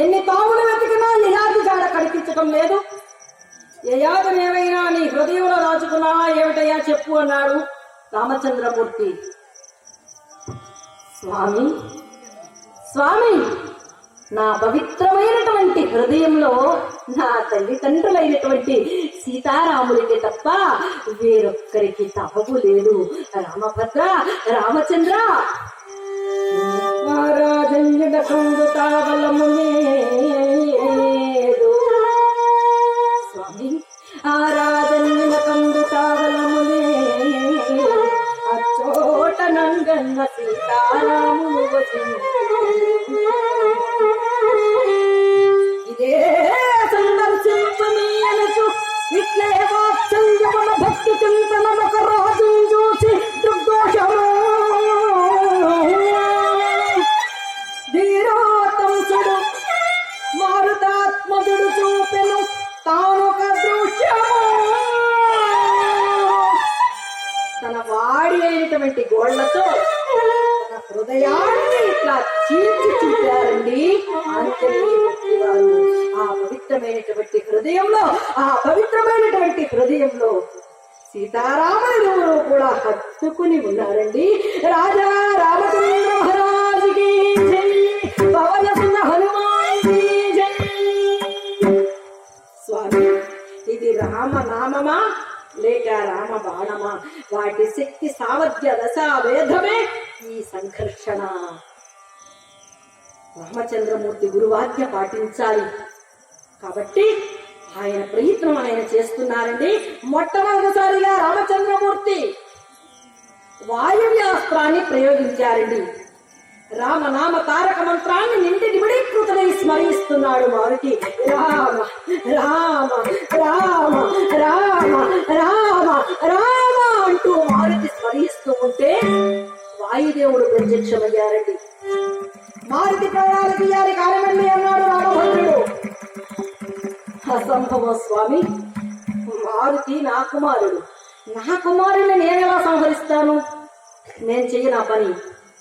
ఎన్ని పాములు వెతికినా యయాతి జాడ కనిపించటం లేదు. యయాతిని నీ హృదయంలో రాచుకున్నావా ఏమిటయ్యా చెప్పు అన్నాడు రామచంద్రమూర్తి. స్వామి స్వామి నా పవిత్రమైనటువంటి హృదయంలో నా తల్లిదండ్రులైనటువంటి సీతారాములకి తప్ప వేరొక్కరికి తపము లేదు. రామభద్ర రామచంద్ర. మహారాజంజన కందుతావలము లేదు స్వామి ఆరాధన్యుల కందుతావలము లేదు అచ్చోట నంగన్న సీతారాములు ఇదే సందర్శింపని ఇట్లే కోళ్ళతో హృదయాన్ని ఇట్లా చీల్చి చూపారండి. ఆ పవిత్రమైనటువంటి హృదయంలో ఆ పవిత్రమైనటువంటి హృదయంలో సీతారాములు కూడా హత్తుకుని ఉన్నారండి. రాజా రామచంద్ర మహారాజుకి పవన సుంద హనుమాన్కి స్వామి ఇది రామనామమా లేక రామ బాణమా వాటి శక్తి సామర్థ్య దశాభేదమే ఈ సంఘర్షణ. రామచంద్రమూర్తి గురువాజ్ఞ పాటించాలి. కాబట్టి ఆయన ప్రయత్నం ఆయన చేస్తున్నారండి. మొట్టమొదటిసారిగా రామచంద్రమూర్తి వాయువ్యాస్త్రాన్ని ప్రయోగించారండి. రామనామ తారక మంత్రాన్ని నిండి నిమిడీకృతమై స్మరిస్తున్నాడు మారుతి. రామ రామ రామ రామ రామ రామ అంటూ మారుతి స్మరిస్తూ ఉంటే వాయుదేవుడు ప్రత్యక్షమయ్యారండి. మారుతి ప్రాణాలు తీయాలి కారణండి అన్నాడు రామభద్రుడు. అసంభవ స్వామి మారుతి నా కుమారుడు. నా కుమారుడిని నేనెలా సంహరిస్తాను? నేను చెయ్యి నా పని?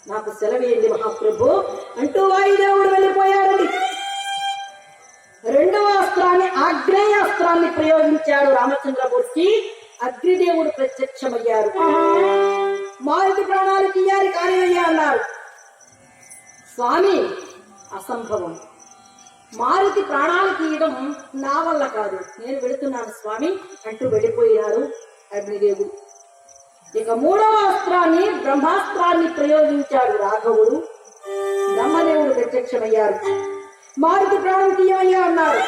నాకు సెలవేయండి మహాప్రభు అంటూ వాయుదేవుడు వెళ్ళిపోయాడని రెండవ అస్త్రాన్ని ఆగ్నేయ అస్త్రాన్ని ప్రయోగించాడు రామచంద్రమూర్తి. అగ్నిదేవుడు ప్రత్యక్షమయ్యారు. మారుతి ప్రాణాలు తీయాలి కానివయ్యా అన్నారు. స్వామి అసంభవం. మారుతి ప్రాణాలు తీయడం నా వల్ల కాదు. నేను వెళుతున్నాను స్వామి అంటూ వెళ్ళిపోయారు అగ్నిదేవుడు. ఇక మూడవ అస్త్రాన్ని బ్రహ్మాస్త్రాన్ని ప్రయోగించాడు రాఘవుడు. బ్రహ్మదేవుడు ప్రత్యక్షమయ్యారు. మారుతి ప్రాణం తీయమయ్యా అన్నారు.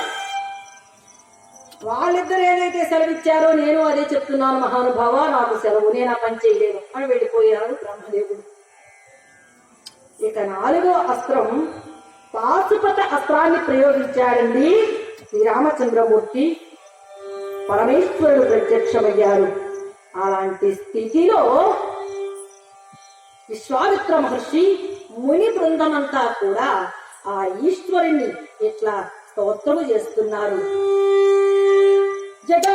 వాళ్ళిద్దరు ఏదైతే సెలవిచ్చారో నేను అదే చెప్తున్నాను మహానుభావ నాకు సెలవు నేను ఆ పని చేయలేను అని వెళ్ళిపోయాడు బ్రహ్మదేవుడు. ఇక నాలుగో అస్త్రం పాశుపత అస్త్రాన్ని ప్రయోగించాడండి శ్రీరామచంద్రమూర్తి. పరమేశ్వరుడు ప్రత్యక్షమయ్యారు. అలాంటి స్థితిలో విశ్వామిత్ర మహర్షి ముని బృందమంతా కూడా ఆ ఈశ్వరుణ్ణి ఇట్లా స్తోత్రము చేస్తున్నారు. జగ